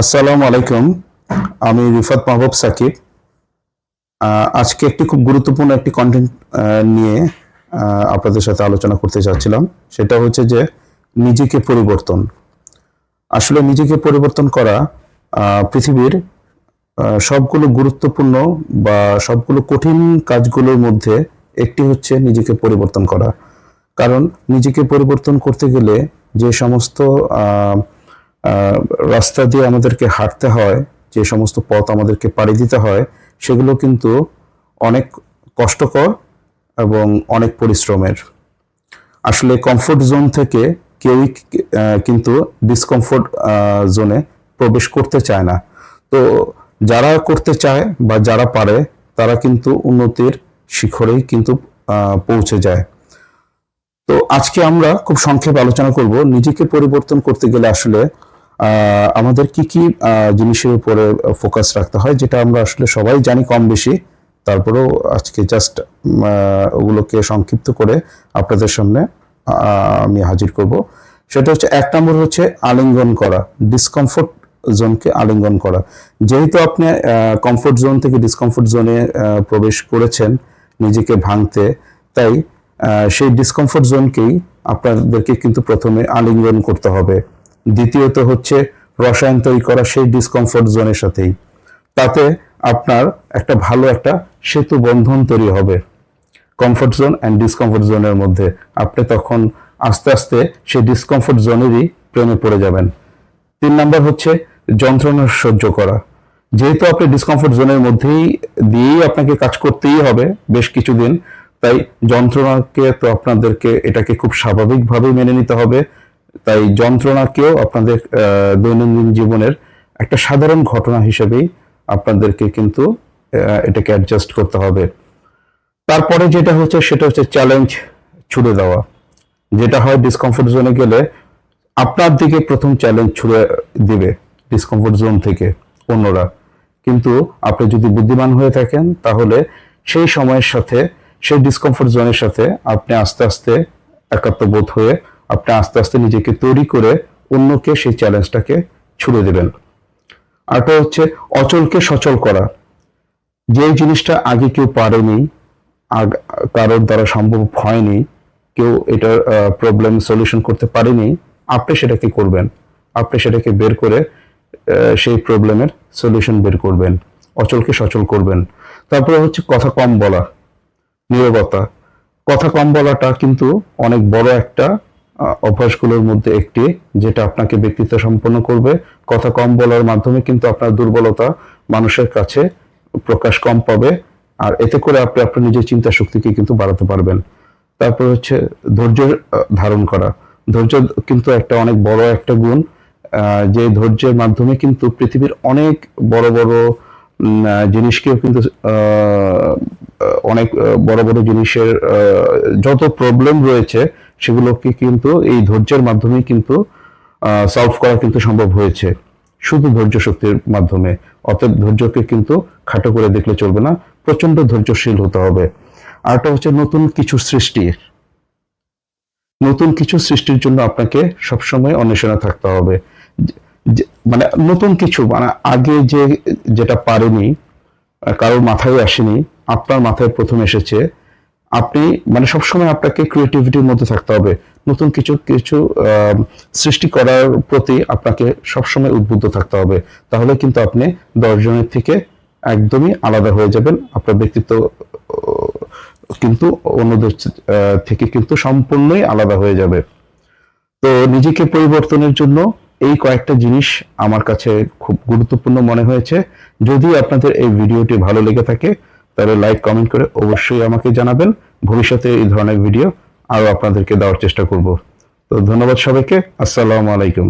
আসসালামু আলাইকুম। আমি রিফাত মাহবুব সাকিব। আজকে একটি খুব গুরুত্বপূর্ণ একটি কন্টেন্ট নিয়ে আপনাদের সাথে আলোচনা করতে চাচ্ছিলাম। সেটা হচ্ছে যে নিজেকে পরিবর্তন। আসলে নিজেকে পরিবর্তন করা পৃথিবীর সবগুলো গুরুত্বপূর্ণ বা সবগুলো কঠিন কাজগুলোর মধ্যে একটি হচ্ছে নিজেকে পরিবর্তন করা। কারণ নিজেকে পরিবর্তন করতে গেলে যে সমস্ত রাস্তা দিয়ে আমাদেরকে হাঁটতে হয়, যে সমস্ত পথ আমাদেরকে পাড়ি দিতে হয়, সেগুলো কিন্তু অনেক কষ্টকর এবং অনেক পরিশ্রমের। আসলে কমফোর্ট জোন থেকে কেউই কিন্তু ডিসকমফোর্ট জোনে প্রবেশ করতে চায় না। তো যারা করতে চায় বা যারা পারে, তারা কিন্তু উন্নতির শিখরেই কিন্তু পৌঁছে যায়। তো আজকে আমরা খুব সংক্ষেপে আলোচনা করব, নিজেকে পরিবর্তন করতে গেলে আসলে আমাদের কি কি জিনিসের উপরে ফোকাস রাখতে হয়, যেটা আমরা আসলে সবাই জানি কম বেশি। তারপরেও আজকে জাস্ট ওগুলোকে সংক্ষিপ্ত করে আপনাদের সামনে আমি হাজির করব। সেটা হচ্ছে, এক নম্বর হচ্ছে আলিঙ্গন করা ডিসকমফোর্ট জোনকে আলিঙ্গন করা। যেহেতু আপনি কমফোর্ট জোন থেকে ডিসকমফোর্ট জোনে প্রবেশ করেছেন নিজেকে ভাঙতে, তাই সেই ডিসকমফোর্ট জোনকেই আপনাদেরকে কিন্তু প্রথমে আলিঙ্গন করতে হবে। দ্বিতীয়ত হচ্ছে রসায়ন তৈরি করা সেই ডিসকমফোর্ট জোনের সাথেই। তাতে আপনার একটা ভালো একটা সেতু বন্ধন তৈরি হবে। কমফোর্ট জোন অ্যান্ড ডিসকমফোর্ট জোনের মধ্যে। আপনি তখন আস্তে আস্তে সেই ডিসকমফোর্ট জোনেরই প্রেমে পড়ে যাবেন। তিন নাম্বার হচ্ছে যন্ত্রণা সহ্য করা। যেহেতু আপনি ডিসকমফোর্ট জোনের মধ্যেই দিয়েই আপনাকে কাজ করতেই হবে বেশ কিছুদিন, তাই যন্ত্রণাকে তো আপনাদেরকে এটাকে খুব স্বাভাবিকভাবেই মেনে নিতে হবে। তাই যন্ত্রণাকেও আপনাদের দৈনন্দিন জীবনের একটা সাধারণ ঘটনা হিসেবেই আপনাদেরকে কিন্তু এটাকে অ্যাডজাস্ট করতে হবে। তারপরে যেটা হচ্ছে, সেটা হচ্ছে চ্যালেঞ্জ ছুড়ে দেওয়া। যেটা হয় ডিসকমফোর্ট জোনে গেলে আপনার দিকে প্রথম চ্যালেঞ্জ ছুড়ে দিবে ডিসকমফোর্ট জোন থেকে অন্যরা। কিন্তু আপনি যদি বুদ্ধিমান হয়ে থাকেন, তাহলে সেই সময়ের সাথে, সেই ডিসকমফোর্ট জোনের সাথে আপনি আস্তে আস্তে একাত্ম বোধ হয়ে আপনি আস্তে আস্তে নিজেকে তৈরি করে অন্যকে সেই চ্যালেঞ্জটাকে ছুড়ে দেবেন। আরটা হচ্ছে অচলকে সচল করা। যে জিনিসটা আগে কেউ পারেনি কারোর দ্বারা সম্ভব হয়নি, কেউ এটার প্রবলেম সলিউশন করতে পারেনি, আপনি সেটাকে করবেন। আপনি সেটাকে বের করে সেই প্রবলেমের সলিউশন বের করবেন। অচলকে সচল করবেন। তারপরে হচ্ছে কথা কম বলা, নীরবতা। কথা কম বলাটা কিন্তু অনেক বড় একটা অভ্যাসগুলোর মধ্যে একটি, যেটা আপনাকে ব্যক্তিত্ব সম্পন্ন করবে। কথা কম বলার মাধ্যমে কিন্তু আপনার দুর্বলতা মানুষের কাছে প্রকাশ কম পাবে, আর এতে করে আপনি আপনার নিজের চিন্তা শক্তিকে কিন্তু বাড়াতে পারবেন। তারপর হচ্ছে ধৈর্য ধারণ করা। ধৈর্য কিন্তু একটা অনেক বড় একটা গুণ যে ধৈর্যের মাধ্যমে কিন্তু পৃথিবীর অনেক বড় বড় জিনিসকেও কিন্তু অনেক বড় বড় জিনিসের যত প্রবলেম রয়েছে সেগুলোকে কিন্তু এই ধৈর্যের মাধ্যমেই কিন্তু সলভ করা কিন্তু সম্ভব হয়েছে। শুধু ধৈর্য শক্তির মাধ্যমে, অতএব ধৈর্যকে কিন্তু খাটো করে দেখলে চলবে না প্রচণ্ড ধৈর্যশীল হতে হবে। আরটা হচ্ছে নতুন কিছু সৃষ্টি। নতুন কিছু সৃষ্টির জন্য আপনাকে সবসময় অন্বেষণে থাকতে হবে। মানে নতুন কিছু মানে আগে যে, যেটা পারেনি, কারোর মাথায় আসেনি, আপনার মাথায় প্রথম এসেছে আপনি মানে সবসময় আপনাকে ক্রিয়েটিভিটির মধ্যে থাকতে হবে। নতুন কিছু কিছু সৃষ্টি করার প্রতি আপনাকে সবসময় উদ্বুদ্ধ থাকতে হবে। তাহলে কিন্তু আপনি দশজনের থেকে একদমই আলাদা হয়ে যাবেন। আপনার ব্যক্তিত্ব কিন্তু অন্যদের থেকে কিন্তু সম্পূর্ণই আলাদা হয়ে যাবে। তো নিজেকে পরিবর্তনের জন্য এই কয়েকটা জিনিস আমার কাছে খুব গুরুত্বপূর্ণ মনে হয়েছে। যদি আপনাদের এই ভিডিওটি ভালো লেগে থাকে তাহলে লাইক কমেন্ট করে অবশ্যই আমাকে জানাবেন। ভবিষ্যতে এই ধরনের ভিডিও আরও আপনাদেরকে দেওয়ার চেষ্টা করব। তো ধন্যবাদ সবাইকে। আসসালামু আলাইকুম।